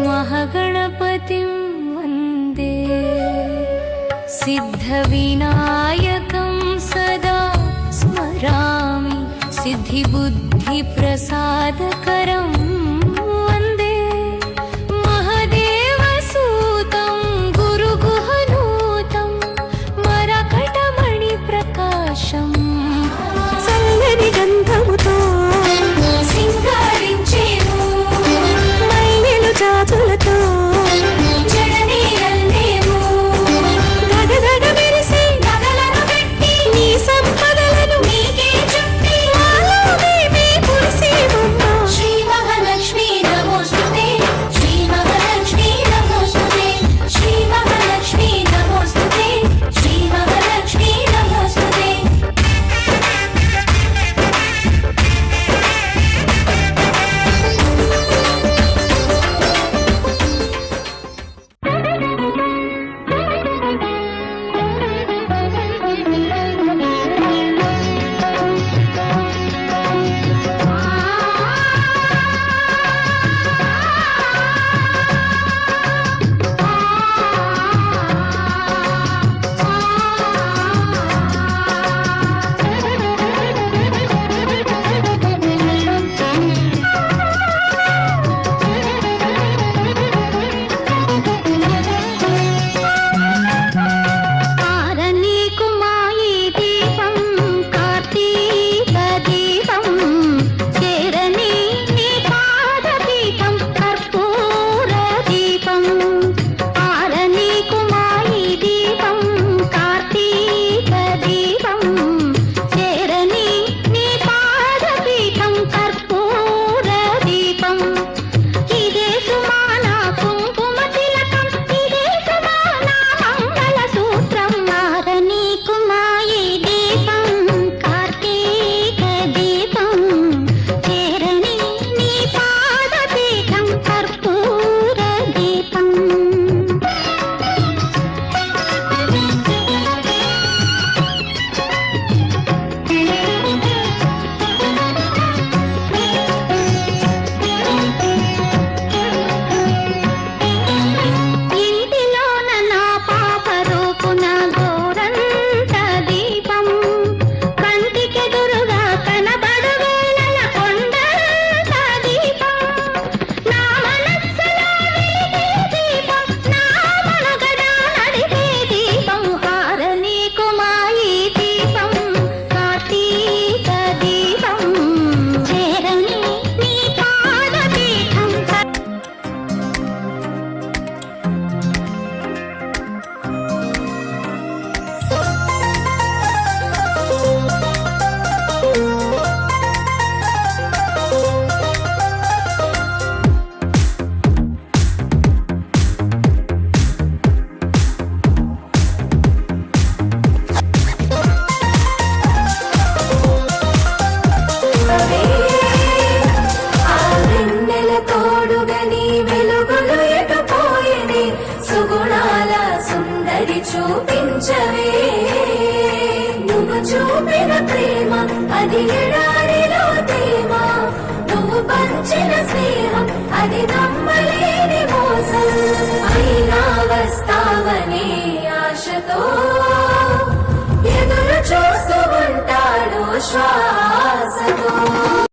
महागणपतिं वन्दे। सिद्धविनायकं सदा स्मरामि। सिद्धिबुद्धिप्रसादकरम् చూపించవే. నువ్వు చూపిన ప్రేమ అది ఎడారిలో ప్రేమ నువ్వు పంచిన స్నేహం అది నమ్మలేని మోసం. అయినా వస్తావనే ఆశతో ఎదురు చూస్తూ विश्वास